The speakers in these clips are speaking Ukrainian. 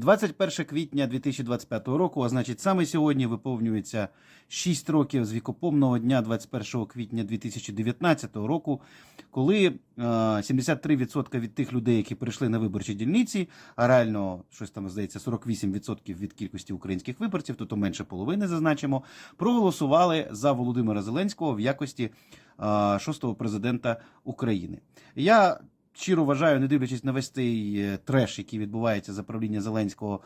21 квітня 2025 року, а значить, саме сьогодні виповнюється 6 років з вікопомного дня 21 квітня 2019 року, коли е, 73% від тих людей, які прийшли на виборчі дільниці, а реально щось там здається 48% від кількості українських виборців, тобто менше половини зазначимо, проголосували за Володимира Зеленського в якості е, шостого президента України. Я щиро вважаю, не дивлячись на весь цей е, треш, який відбувається за правління Зеленського.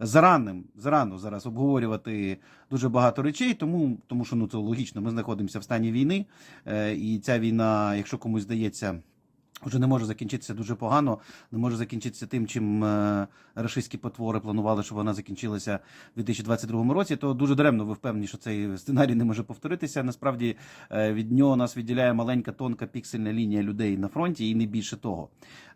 Зараним, зарано зараз обговорювати дуже багато речей, тому тому що ну це логічно. Ми знаходимося в стані війни, е, і ця війна, якщо комусь здається, вже не може закінчитися дуже погано, не може закінчитися тим, чим е, рашистські потвори планували, щоб вона закінчилася в 2022 році. То дуже даремно ви впевнені, що цей сценарій не може повторитися. Насправді е, від нього нас відділяє маленька тонка піксельна лінія людей на фронті, і не більше того.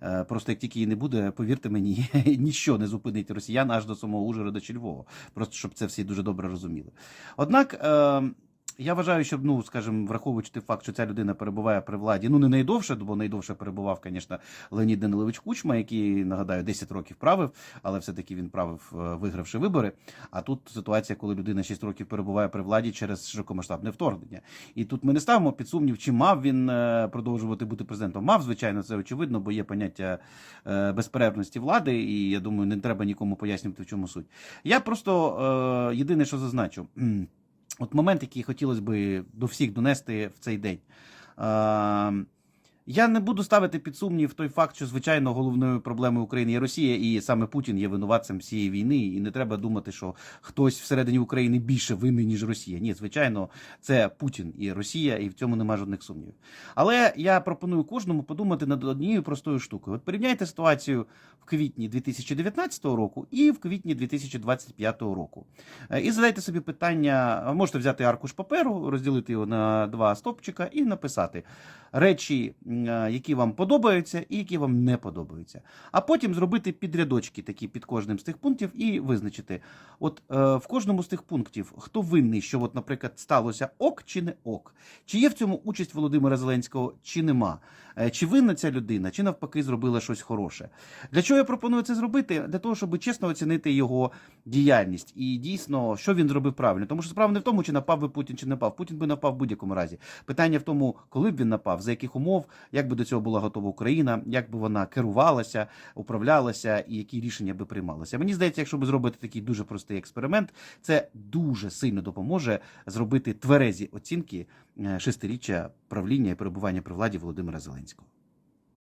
Е, Просто як тільки її не буде, повірте мені, ніщо не зупинить росіян аж до самого Ужгорода чи Львова. Просто щоб це всі дуже добре розуміли. Однак. Я вважаю, що, ну, скажімо, враховуючи той факт, що ця людина перебуває при владі, ну не найдовше, бо найдовше перебував, звісно, Леонід Данилович Кучма, який, нагадаю, 10 років правив, але все-таки він правив, е, вигравши вибори. А тут ситуація, коли людина 6 років перебуває при владі через широкомасштабне вторгнення. І тут ми не ставимо під сумнів, чи мав він е, продовжувати бути президентом. Мав, звичайно, це очевидно, бо є поняття е, безперервності влади, і я думаю, не треба нікому пояснювати, в чому суть. Я просто єдине, що зазначу. От момент, який хотілося б до всіх донести в цей день. Я не буду ставити під сумнів той факт, що звичайно головною проблемою України є Росія, і саме Путін є винуватцем цієї війни. І не треба думати, що хтось всередині України більше винний, ніж Росія. Ні, звичайно, це Путін і Росія, і в цьому нема жодних сумнівів. Але я пропоную кожному подумати над однією простою штукою. От порівняйте ситуацію в квітні 2019 року і в квітні 2025 року. Е, І задайте собі питання: можете взяти аркуш паперу, розділити його на два стопчика і написати речі, які вам подобаються, і які вам не подобаються. А потім зробити підрядочки такі під кожним з тих пунктів і визначити, от е, в кожному з тих пунктів, хто винний, що, от, наприклад, сталося ок чи не ок, чи є в цьому участь Володимира Зеленського, чи нема. Е, Чи винна ця людина, чи навпаки зробила щось хороше. Для чого я пропоную це зробити? Для того, щоб чесно оцінити його діяльність і дійсно, що він зробив правильно. Тому що справа не в тому, чи напав би Путін, чи не напав. Путін би напав в будь-якому разі. Питання в тому, коли б він напав, за яких умов, як би до цього була готова Україна, як би вона керувалася, управлялася і які рішення би приймалися. Мені здається, якщо би зробити такий дуже простий експеримент, це дуже сильно допоможе зробити тверезі оцінки е, шестиріччя правління і перебування при владі Володимира Зеленського.